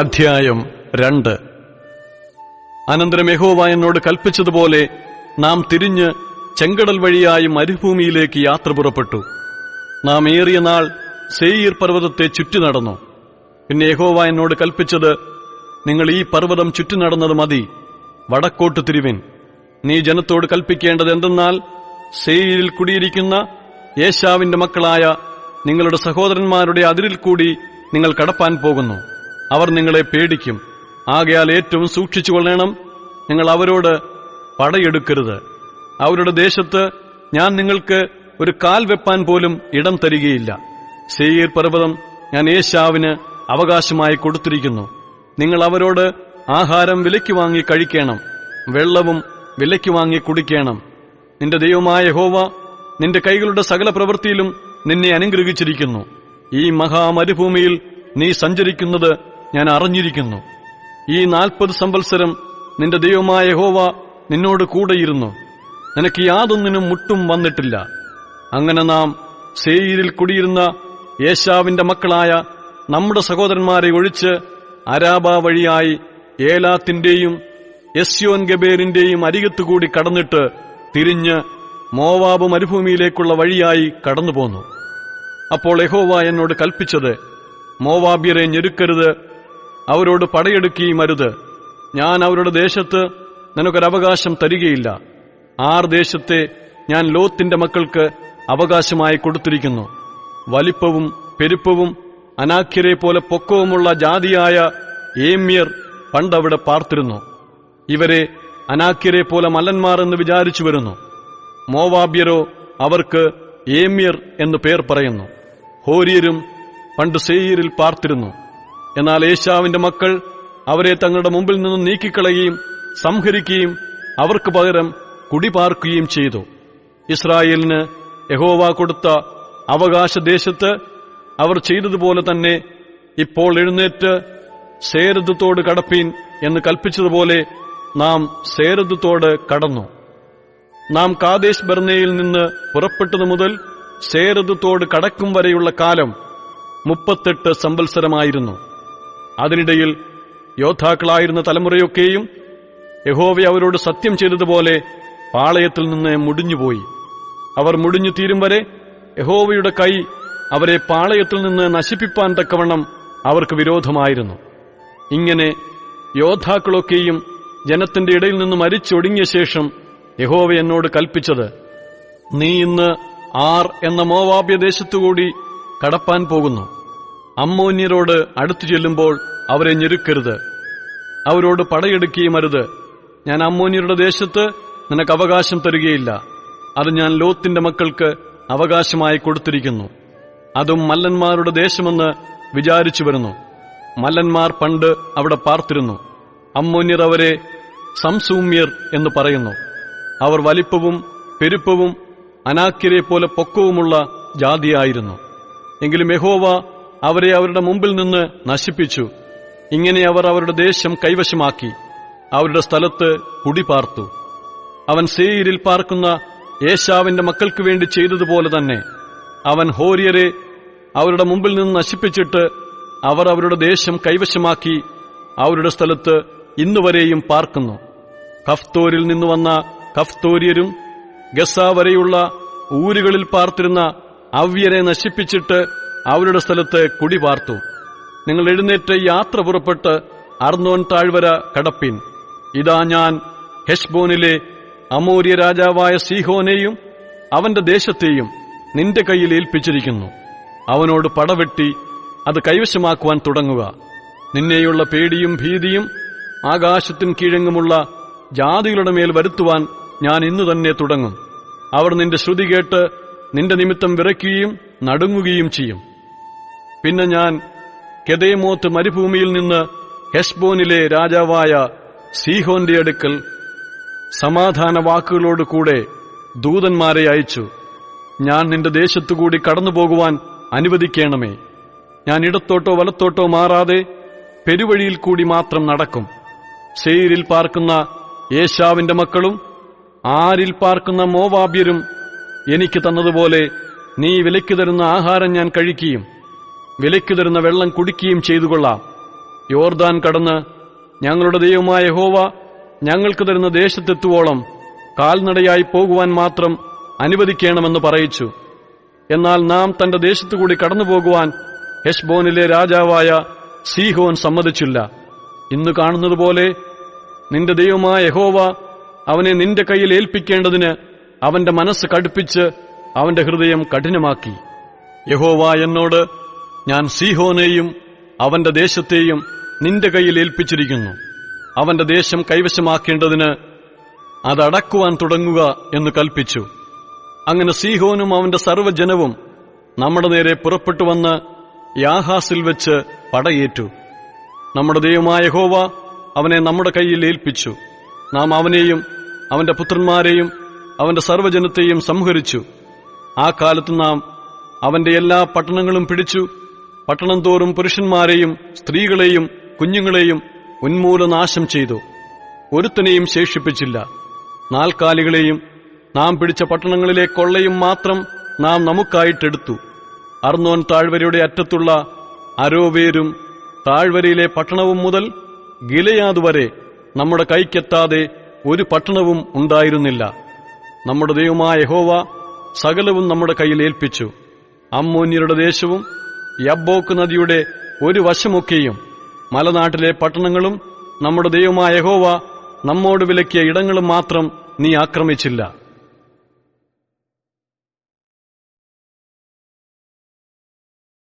അധ്യായം രണ്ട്. അനന്തരം യഹോവ എന്നോട് കൽപ്പിച്ചതുപോലെ നാം തിരിഞ്ഞ് ചെങ്കടൽ വഴിയായി മരുഭൂമിയിലേക്ക് യാത്ര പുറപ്പെട്ടു. നാം ഏറിയ നാൾ സെയ്യീർ പർവതത്തെ ചുറ്റി നടന്നു. പിന്നെ യഹോവ എന്നോട് കൽപ്പിച്ചത് നിങ്ങൾ ഈ പർവതം ചുറ്റി നടന്നത് മതി വടക്കോട്ട് തിരുവിൻ. നീ ജനത്തോട് കൽപ്പിക്കേണ്ടത് എന്തെന്നാൽ സെയ്യിൽ കുടിയിരിക്കുന്ന യേശാവിന്റെ മക്കളായ നിങ്ങളുടെ സഹോദരന്മാരുടെ അതിരിൽ കൂടി നിങ്ങൾ കടപ്പാൻ പോകുന്നു. അവർ നിങ്ങളെ പേടിക്കും. ആകയാൽ ഏറ്റവും സൂക്ഷിച്ചു കൊള്ളണം. നിങ്ങൾ അവരോട് പടയെടുക്കരുത്. അവരുടെ ദേശത്ത് ഞാൻ നിങ്ങൾക്ക് ഒരു കാൽ വെപ്പാൻ പോലും ഇടം തരികയില്ല. സെയ്യീർ പർവതം ഞാൻ ഏശാവിന് അവകാശമായി കൊടുത്തിരിക്കുന്നു. നിങ്ങൾ അവരോട് ആഹാരം വിലയ്ക്ക് വാങ്ങി കഴിക്കണം. വെള്ളവും വിലയ്ക്ക് വാങ്ങി കുടിക്കണം. നിന്റെ ദൈവമായ ഹോവ നിന്റെ കൈകളുടെ സകല പ്രവൃത്തിയിലും നിന്നെ അനുഗ്രഹിച്ചിരിക്കുന്നു. ഈ മഹാമരുഭൂമിയിൽ നീ സഞ്ചരിക്കുന്നത് ഞാൻ അറിഞ്ഞിരിക്കുന്നു. ഈ നാൽപ്പത് സംവത്സരം നിന്റെ ദൈവമായ ഹോവ നിന്നോട് കൂടെയിരുന്നു. നിനക്ക് യാതൊന്നിനും മുട്ടും വന്നിട്ടില്ല. അങ്ങനെ നാം സേയിരിൽ കുടിയിരുന്ന യേശാവിന്റെ മക്കളായ നമ്മുടെ സഹോദരന്മാരെ ഒഴിച്ച് അരാബ വഴിയായി ഏലാത്തിന്റെയും യസ്യോൻ ഗബേറിന്റെയും അരികത്തുകൂടി കടന്നിട്ട് തിരിഞ്ഞ് മോവാബ് മരുഭൂമിയിലേക്കുള്ള വഴിയായി കടന്നുപോന്നു. അപ്പോൾ യഹോവ എന്നോട് കൽപ്പിച്ചത് മോവാബ്യരെ ഞെരുക്കരുത് അവരോട് പടയെടുക്കുകയും അരുത് ഞാൻ അവരുടെ ദേശത്ത് നിനക്കൊരവകാശം തരികയില്ല. ആർ ദേശത്തെ ഞാൻ ലോത്തിന്റെ മക്കൾക്ക് അവകാശമായി കൊടുത്തിരിക്കുന്നു. വലിപ്പവും പെരുപ്പവും അനാഖ്യരെ പോലെ പൊക്കവുമുള്ള ജാതിയായ ഏമ്യർ പണ്ടവിടെ പാർത്തിരുന്നു. ഇവരെ അനാഖ്യരെ പോലെ മല്ലന്മാർ എന്ന് വിചാരിച്ചു വരുന്നു. മോവാബ്യരോ അവർക്ക് ഏമ്യർ എന്ന് പേർ പറയുന്നു. ഹോരിയരും പണ്ട് സെയീരിൽ പാർത്തിരുന്നു. എന്നാൽ ഏശാവിന്റെ മക്കൾ അവരെ തങ്ങളുടെ മുമ്പിൽ നിന്നും നീക്കിക്കളയുകയും സംഹരിക്കുകയും അവർക്ക് പകരം കുടിപാർക്കുകയും ചെയ്തു. ഇസ്രായേലിന് യഹോവ കൊടുത്ത അവകാശദേശത്ത് അവർ ചെയ്തതുപോലെ തന്നെ ഇപ്പോൾ എഴുന്നേറ്റ് സേരദത്തോട് കടപ്പീൻ എന്ന് കൽപ്പിച്ചതുപോലെ നാം സേരദത്തോട് കടന്നു. നാം കാദേശ് ബർണയിൽ നിന്ന് പുറപ്പെട്ടതു മുതൽ സേരദത്തോട് കടക്കും വരെയുള്ള കാലം മുപ്പത്തെട്ട് സംവത്സരമായിരുന്നു. അതിനിടയിൽ യോദ്ധാക്കളായിരുന്ന തലമുറയൊക്കെയും യഹോവ അവരോട് സത്യം ചെയ്തതുപോലെ പാളയത്തിൽ നിന്ന് മുടിഞ്ഞുപോയി. അവർ മുടിഞ്ഞു തീരും വരെ യഹോവയുടെ കൈ അവരെ പാളയത്തിൽ നിന്ന് നശിപ്പിപ്പാൻ തക്കവണ്ണം അവർക്ക് വിരോധമായിരുന്നു. ഇങ്ങനെ യോദ്ധാക്കളൊക്കെയും ജനത്തിന്റെ ഇടയിൽ നിന്ന് മരിച്ചൊടുങ്ങിയ ശേഷം യഹോവ എന്നോട് കൽപ്പിച്ചത് നീ ഇന്ന് ആർ എന്ന മോവാബ്യ ദേശത്തുകൂടി കടപ്പാൻ പോകുന്നു. അമ്മോന്യരോട് അടുത്തു ചെല്ലുമ്പോൾ അവരെ ഞെരുക്കരുത്. അവരോട് പടയെടുക്കുകയും അരുത്. ഞാൻ അമ്മോന്യരുടെ ദേശത്ത് നിനക്ക് അവകാശം തരികയില്ല. അത് ഞാൻ ലോത്തിന്റെ മക്കൾക്ക് അവകാശമായി കൊടുത്തിരിക്കുന്നു. അതും മല്ലന്മാരുടെ ദേശമെന്ന് വിചാരിച്ചു വരുന്നു. മല്ലന്മാർ പണ്ട് അവിടെ പാർത്തിരുന്നു. അമ്മോന്യർ അവരെ സംസൂമ്യർ എന്ന് പറയുന്നു. അവർ വലിപ്പവും പെരുപ്പവും അനാക്കിരെ പോലെ പൊക്കവുമുള്ള ജാതിയായിരുന്നു. എങ്കിലും യഹോവ അവരെ അവരുടെ മുമ്പിൽ നിന്ന് നശിപ്പിച്ചു. ഇങ്ങനെ അവർ അവരുടെ ദേശം കൈവശമാക്കി. അവരുടെ സ്ഥലത്ത് കുടിപാർത്തു. അവൻ സേയിരിൽ പാർക്കുന്ന യേശാവിന്റെ മക്കൾക്ക് വേണ്ടി ചെയ്തതുപോലെ തന്നെ. അവൻ ഹോര്യരെ അവരുടെ മുമ്പിൽ നിന്ന് നശിപ്പിച്ചിട്ട് അവർ അവരുടെ ദേശം കൈവശമാക്കി അവരുടെ സ്ഥലത്ത് ഇന്നുവരെയും പാർക്കുന്നു. കഫ്തോരിൽ നിന്ന് വന്ന കഫ്തോര്യരും ഗസ വരെയുള്ള ഊരുകളിൽ പാർത്തിരുന്ന അവ്യരെ നശിപ്പിച്ചിട്ട് അവരുടെ സ്ഥലത്ത് കുടി പാർത്തു നിങ്ങൾ എഴുന്നേറ്റ് യാത്ര പുറപ്പെട്ട് അർന്നോൻ താഴ്വര കടപ്പിൻ. ഇതാ ഞാൻ ഹെഷ്ബോനിലെ അമൂര്യ രാജാവായ സീഹോനെയും അവന്റെ ദേശത്തെയും നിന്റെ കയ്യിൽ ഏൽപ്പിച്ചിരിക്കുന്നു. അവനോട് പടവെട്ടി അത് കൈവശമാക്കുവാൻ തുടങ്ങുക. നിന്നെയുള്ള പേടിയും ഭീതിയും ആകാശത്തിൻ കീഴങ്ങുമുള്ള ജാതികളുടെ മേൽ വരുത്തുവാൻ ഞാൻ ഇന്നു തന്നെ തുടങ്ങും. അവർ നിന്റെ ശ്രുതി കേട്ട് നിന്റെ നിമിത്തം വിറയ്ക്കുകയും നടുങ്ങുകയും ചെയ്യും. പിന്നെ ഞാൻ കെതേമോത്ത് മരുഭൂമിയിൽ നിന്ന് ഹെസ്ബോനിലെ രാജാവായ സീഹോന്റെ അടുക്കൽ സമാധാന വാക്കുകളോട് കൂടെ ദൂതന്മാരെ അയച്ചു. ഞാൻ നിന്റെ ദേശത്തുകൂടി കടന്നു പോകുവാൻ അനുവദിക്കണമേ. ഞാൻ ഇടത്തോട്ടോ വലത്തോട്ടോ മാറാതെ പെരുവഴിയിൽ കൂടി മാത്രം നടക്കും. സെയിരിൽ പാർക്കുന്ന യേശാവിന്റെ മക്കളും ആരിൽ പാർക്കുന്ന മോവാബ്യരും എനിക്ക് തന്നതുപോലെ നീ വിലയ്ക്ക് തരുന്ന ആഹാരം ഞാൻ കഴിക്കുകയും വിലയ്ക്ക് തരുന്ന വെള്ളം കുടിക്കുകയും ചെയ്തുകൊള്ളാം. യോർദാൻ കടന്ന് ഞങ്ങളുടെ ദൈവമായ ഹോവ ഞങ്ങൾക്ക് തരുന്ന ദേശത്തെത്തുവോളം കാൽനടയായി പോകുവാൻ മാത്രം അനുവദിക്കണമെന്ന് പറയിച്ചു. എന്നാൽ നാം തന്റെ ദേശത്തുകൂടി കടന്നു പോകുവാൻ ഹെഷ്ബോനിലെ രാജാവായ സീഹോൻ സമ്മതിച്ചില്ല. ഇന്ന് കാണുന്നതുപോലെ നിന്റെ ദൈവമായ യഹോവ അവനെ നിന്റെ കയ്യിൽ ഏൽപ്പിക്കേണ്ടതിന് അവന്റെ മനസ്സ് കടുപ്പിച്ച് അവന്റെ ഹൃദയം കഠിനമാക്കി. യഹോവ എന്നോട് ഞാൻ സീഹോനെയും അവന്റെ ദേശത്തെയും നിന്റെ കയ്യിൽ ഏൽപ്പിച്ചിരിക്കുന്നു. അവന്റെ ദേശം കൈവശമാക്കേണ്ടതിന് അതടക്കുവാൻ തുടങ്ങുക എന്ന് കൽപ്പിച്ചു. അങ്ങനെ സീഹോനും അവന്റെ സർവജനവും നമ്മുടെ നേരെ പുറപ്പെട്ടു വന്ന് യാഹാസിൽ വെച്ച് പടയേറ്റു. നമ്മുടെ ദൈവമായ ഹോവ അവനെ നമ്മുടെ കയ്യിൽ ഏൽപ്പിച്ചു. നാം അവനെയും അവന്റെ പുത്രന്മാരെയും അവന്റെ സർവജനത്തെയും സംഹരിച്ചു. ആ കാലത്ത് നാം അവന്റെ എല്ലാ പട്ടണങ്ങളും പിടിച്ചു. പട്ടണം തോറും പുരുഷന്മാരെയും സ്ത്രീകളെയും കുഞ്ഞുങ്ങളെയും ഉന്മൂലനാശം ചെയ്തു. ഒരുത്തനെയും ശേഷിപ്പിച്ചില്ല. നാൽക്കാലികളെയും നാം പിടിച്ച പട്ടണങ്ങളിലെ കൊള്ളയും മാത്രം നാം നമുക്കായിട്ടെടുത്തു. അർന്നോൻ താഴ്വരയുടെ അറ്റത്തുള്ള അരോവേരും താഴ്വരയിലെ പട്ടണവും മുതൽ ഗിലയാതുവരെ നമ്മുടെ കൈക്കെത്താതെ ഒരു പട്ടണവും ഉണ്ടായിരുന്നില്ല. നമ്മുടെ ദൈവമായ യഹോവ സകലവും നമ്മുടെ കയ്യിൽ ഏൽപ്പിച്ചു. അമ്മോന്യരുടെ ദേശവും യബ്ബോക്ക് നദിയുടെ ഒരു വശമൊക്കെയും. മലനാട്ടിലെ പട്ടണങ്ങളും നമ്മുടെ ദൈവമായ യഹോവ നമ്മോട് വിലക്കിയ ഇടങ്ങളും മാത്രം നീ ആക്രമിച്ചില്ല.